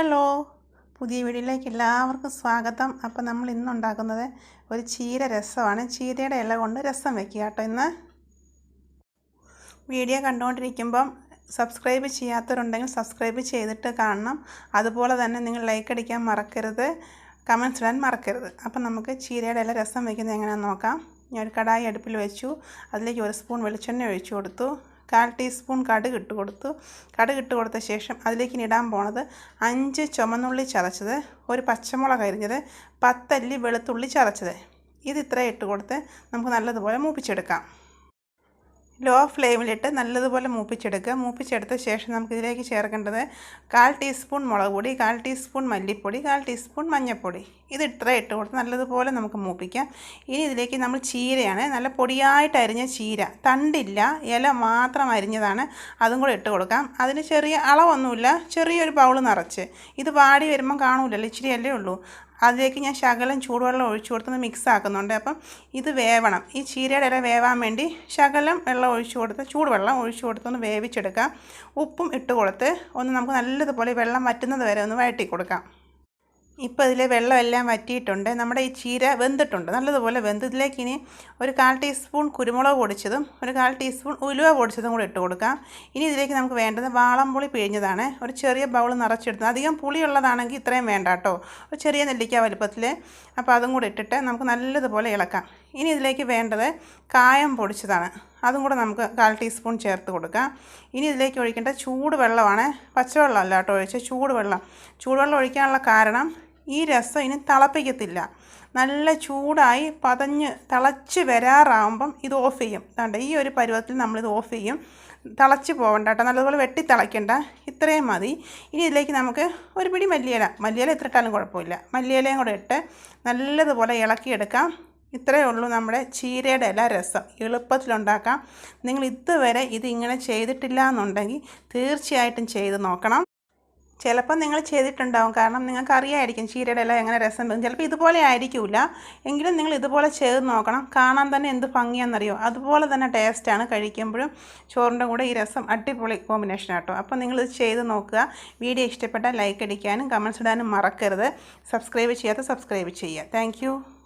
Hello പുതിയ വീഡിയോയിലേക്ക് എല്ലാവർക്കും സ്വാഗതം. അപ്പോൾ നമ്മൾ ഇന്നുണ്ടാക്കുന്നത് ഒരു ചീര രസമാണ്. ചീരയുടെ ഇല കൊണ്ട് രസം വെക്കുക കേട്ടോ ഇന്ന്. വീഡിയോ കണ്ടുകൊണ്ടിരിക്കുമ്പം സബ്സ്ക്രൈബ് ചെയ്യാത്തവരുണ്ടെങ്കിൽ സബ്സ്ക്രൈബ് ചെയ്തിട്ട് കാണണം. അതുപോലെ തന്നെ നിങ്ങൾ ലൈക്ക് അടിക്കാൻ മറക്കരുത് കമൻസ് ഇടാൻ മറക്കരുത്. അപ്പം നമുക്ക് ചീരയുടെ ഇല രസം വയ്ക്കുന്നത് എങ്ങനെയാണെന്ന് നോക്കാം. ഞാൻ ഒരു കടായി അടുപ്പിൽ വെച്ചു. അതിലേക്ക് ഒരു സ്പൂൺ വെളിച്ചെണ്ണ ഒഴിച്ചു കൊടുത്തു. കാൽ ടീസ്പൂൺ കടുക് ഇട്ട് കൊടുത്തു. കടുക് ഇട്ട് കൊടുത്ത ശേഷം അതിലേക്ക് ഇടാൻ പോണത് അഞ്ച് ചുമന്നുള്ളി ചതച്ചത് ഒരു പച്ചമുളക് അരിഞ്ഞത് പത്തല്ലി വെളുത്തുള്ളി ചതച്ചത്. ഇത് ഇത്രയും ഇട്ട് കൊടുത്ത് നമുക്ക് നല്ലതുപോലെ മൂപ്പിച്ചെടുക്കാം. ലോ ഫ്ലെയിമിലിട്ട് നല്ലതുപോലെ മൂപ്പിച്ചെടുക്കുക. മൂപ്പിച്ചെടുത്ത ശേഷം നമുക്ക് ഇതിലേക്ക് ചേർക്കേണ്ടത് കാൽ ടീസ്പൂൺ മുളക് പൊടി കാൽ ടീസ്പൂൺ മല്ലിപ്പൊടി കാൽ ടീസ്പൂൺ മഞ്ഞൾപ്പൊടി ഇത് ഇത്ര ഇട്ട് കൊടുത്ത് നല്ലതുപോലെ നമുക്ക് മൂപ്പിക്കാം. ഇനി ഇതിലേക്ക് നമ്മൾ ചീരയാണ് നല്ല പൊടിയായിട്ട് അരിഞ്ഞ ചീര. തണ്ടില്ല ഇല മാത്രം അരിഞ്ഞതാണ്. അതും കൂടെ ഇട്ട് കൊടുക്കാം. അതിന് ചെറിയ അളവൊന്നുമില്ല ചെറിയൊരു ബൗൾ നിറച്ച്. ഇത് വാടി വരുമ്പം കാണൂലല്ലോ ഇച്ചിരി അല്ലേ ഉള്ളൂ. അതിലേക്ക് ഞാൻ ശകലം ചൂടുവെള്ളം ഒഴിച്ചു കൊടുത്ത് മിക്സ് ആക്കുന്നുണ്ട്. അപ്പം ഇത് വേവണം. ഈ ചീരയുടെ ഇല വേവാൻ വേണ്ടി ശകലം വെള്ളം ഒഴിച്ചു കൊടുത്ത് ചൂടുവെള്ളം ഒഴിച്ചു കൊടുത്തൊന്ന് വേവിച്ചെടുക്കാം. ഉപ്പും ഇട്ട് കൊടുത്ത് ഒന്ന് നമുക്ക് നല്ലതുപോലെ വെള്ളം വറ്റുന്നത് വരെ ഒന്ന് വഴറ്റി കൊടുക്കാം. ഇപ്പോൾ ഇതിലെ വെള്ളമെല്ലാം വറ്റിയിട്ടുണ്ട്. നമ്മുടെ ഈ ചീര വെന്തിട്ടുണ്ട്. നല്ലതുപോലെ വെന്ത് ഇതിലേക്ക് ഇനി ഒരു കാൽ ടീസ്പൂൺ കുരുമുളക് പൊടിച്ചതും ഒരു കാൽ ടീസ്പൂൺ ഉലുവ പൊടിച്ചതും കൂടി ഇട്ട് കൊടുക്കാം. ഇനി ഇതിലേക്ക് നമുക്ക് വേണ്ടത് വാളംപുളി പിഴിഞ്ഞതാണ്. ഒരു ചെറിയ ബൗൾ നിറച്ചെടുത്തത് അധികം പുളിയുള്ളതാണെങ്കിൽ ഇത്രയും വേണ്ട കേട്ടോ. ഒരു ചെറിയ നെല്ലിക്ക വലുപ്പത്തിൽ. അപ്പോൾ അതും കൂടി ഇട്ടിട്ട് നമുക്ക് നല്ലതുപോലെ ഇളക്കാം. ഇനി ഇതിലേക്ക് വേണ്ടത് കായം പൊടിച്ചതാണ്. അതും കൂടെ നമുക്ക് കാൽ ടീസ്പൂൺ ചേർത്ത് കൊടുക്കാം. ഇനി ഇതിലേക്ക് ഒഴിക്കേണ്ട ചൂടുവെള്ളമാണ്. പച്ചവെള്ളമല്ല കേട്ടോ ഒഴിച്ച് ചൂടുവെള്ളം. ചൂടുവെള്ളം ഒഴിക്കാനുള്ള കാരണം ഈ രസം ഇനി തിളപ്പിക്കത്തില്ല. നല്ല ചൂടായി പതഞ്ഞ് തിളച്ച് വരാറാകുമ്പം ഇത് ഓഫ് ചെയ്യും. അതുകൊണ്ട് ഈ ഒരു പരുവത്തിൽ നമ്മളിത് ഓഫ് ചെയ്യും. തിളച്ച് പോകണ്ട കേട്ടോ നല്ലതുപോലെ വെട്ടി തിളയ്ക്കണ്ട. ഇത്രയും മതി. ഇനി ഇതിലേക്ക് നമുക്ക് ഒരു പിടി മല്ലിയില. മല്ലിയില എത്ര ഇട്ടാലും കുഴപ്പമില്ല. മല്ലിയിലയും കൂടെ ഇട്ട് നല്ലതുപോലെ ഇളക്കിയെടുക്കാം. ഇത്രയേ ഉള്ളൂ നമ്മുടെ ചീരയുടെ ഇല രസം. എളുപ്പത്തിലുണ്ടാക്കാം. നിങ്ങൾ ഇതുവരെ ഇത് ഇങ്ങനെ ചെയ്തിട്ടില്ല എന്നുണ്ടെങ്കിൽ തീർച്ചയായിട്ടും ചെയ്ത് നോക്കണം. ചിലപ്പോൾ നിങ്ങൾ ചെയ്തിട്ടുണ്ടാവും. കാരണം നിങ്ങൾക്ക് അറിയായിരിക്കും ചീരയുടെ ഇല എങ്ങനെ രസം വരും. ചിലപ്പോൾ ഇതുപോലെ ആയിരിക്കില്ല. എങ്കിലും നിങ്ങൾ ഇതുപോലെ ചെയ്ത് നോക്കണം. കാണാൻ തന്നെ എന്ത് ഭംഗിയാണെന്നറിയോ? അതുപോലെ തന്നെ ടേസ്റ്റാണ് കഴിക്കുമ്പോഴും ചോറിന്റെ കൂടെ ഈ രസം അടിപൊളി കോമ്പിനേഷൻ ആട്ടോ. അപ്പോൾ നിങ്ങൾ ഇത് ചെയ്ത് നോക്കുക. വീഡിയോ ഇഷ്ടപ്പെട്ടാൽ ലൈക്ക് അടിക്കാനും കമൻസ് ഇടാനും മറക്കരുത്. സബ്സ്ക്രൈബ് ചെയ്യാത്ത സബ്സ്ക്രൈബ് ചെയ്യുക. താങ്ക്